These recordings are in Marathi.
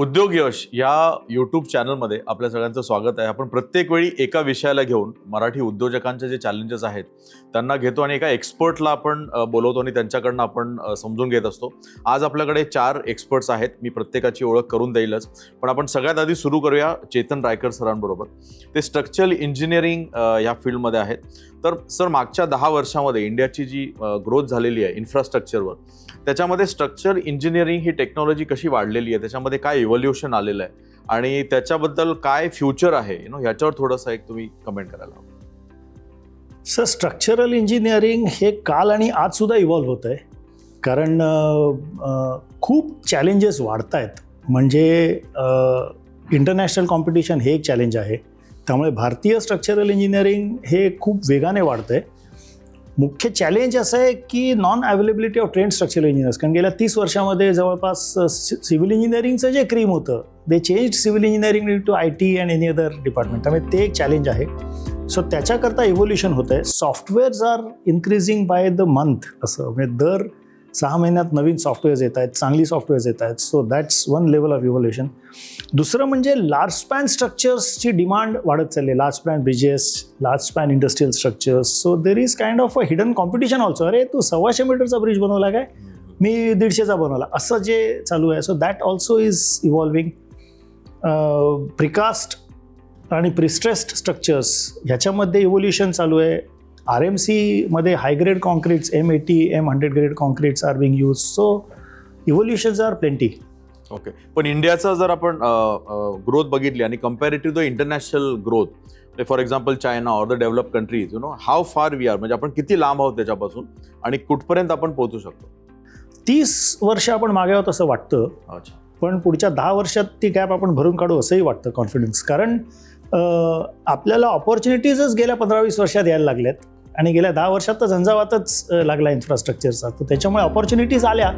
उद्योग यश या यूट्यूब चॅनलमध्ये आपल्या सगळ्यांचं स्वागत आहे. आपण प्रत्येक वेळी एका विषयाला घेऊन मराठी उद्योजकांचे जे चॅलेंजेस आहेत त्यांना घेतो आणि एका एक्सपर्टला आपण बोलवतो आणि त्यांच्याकडनं आपण समजून घेत असतो. आज आपल्याकडे चार एक्सपर्ट्स आहेत. मी प्रत्येकाची ओळख करून देईलच. पण आपण सगळ्यात आधी सुरू करूया चेतन रायकर सरांबरोबर. ते स्ट्रक्चरल इंजिनिअरिंग या फील्डमध्ये आहेत. तर सर मागच्या दहा वर्षामध्ये इंडियाची जी ग्रोथ झालेली आहे इन्फ्रास्ट्रक्चरवर त्याच्यामध्ये स्ट्रक्चर इंजिनिअरिंग ही टेक्नॉलॉजी कशी वाढलेली आहे? त्याच्यामध्ये काय इव्होल्युशन आलेलं आहे. आणि त्याच्याबद्दल काय फ्युचर आहे यु नो ह्याच्यावर थोडंसं एक तुम्ही कमेंट करायला हवं. सर स्ट्रक्चरल इंजिनिअरिंग हे काल आणि आज सुद्धा इव्हॉल्व्ह होत आहे. कारण खूप चॅलेंजेस वाढत आहेत. म्हणजे इंटरनॅशनल कॉम्पिटिशन हे एक चॅलेंज आहे. त्यामुळे भारतीय स्ट्रक्चरल इंजिनिअरिंग हे खूप वेगाने वाढतं आहे मुख्य चॅलेंज असं आहे की non availability of trained structural engineers कारण गेल्या तीस वर्षामध्ये जवळपास सिव्हिल इंजिनिअरिंगचं जे क्रीम होतं they change civil engineering to I T and any other department त्यामुळे ते एक चॅलेंज आहे. सो त्याच्याकरता इव्होल्युशन होतं आहे softwares are increasing by the month असं. म्हणजे दर सहा महिन्यात नवीन सॉफ्टवेअर्स येत आहेत चांगली सॉफ्टवेअर्स येत आहेत. So that's one level of evolution दुसरं म्हणजे लार्ज स्पॅन स्ट्रक्चर्सची डिमांड वाढत चालली large span bridges large span industrial structures so there is kind of a hidden competition also अरे तू सव्वाशे मीटरचा ब्रिज बनवला काय? मी दीडशेचा बनवला. असं जे चालू आहे. So that also is evolving precast आणि प्रिस्ट्रेस्ड स्ट्रक्चर्स ह्याच्यामध्ये इव्होल्युशन चालू आहे. आर एम सीमध्ये high grade concretes M eighty M hundred grade concretes are being use so evolutions are plenty okay पण इंडियाचा जर आपण ग्रोथ बघितली आणि comparative the international growth for example China or the develop countries you know how far we are म्हणजे आपण किती लांब आहोत त्याच्यापासून आणि कुठपर्यंत आपण पोहोचू शकतो? तीस वर्ष आपण मागे आहोत असं वाटतं. अच्छा. पण पुढच्या दहा वर्षात ती गॅप आपण भरून काढू असंही वाटतं कॉन्फिडन्स कारण आपल्याला ऑपॉर्च्युनिटीजच गेल्या पंधरा वीस वर्षात यायला लागल्यात. आणि गेल्या दहा वर्षात तर झंझावातच लागला इन्फ्रास्ट्रक्चरचा तर त्याच्यामुळे ऑपॉर्च्युनिटीज आल्या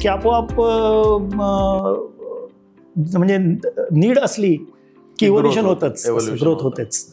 की आपोआप म्हणजे नीड असली की इव्होल्युशन होतं, होतच ग्रोथ होतं. होतेच.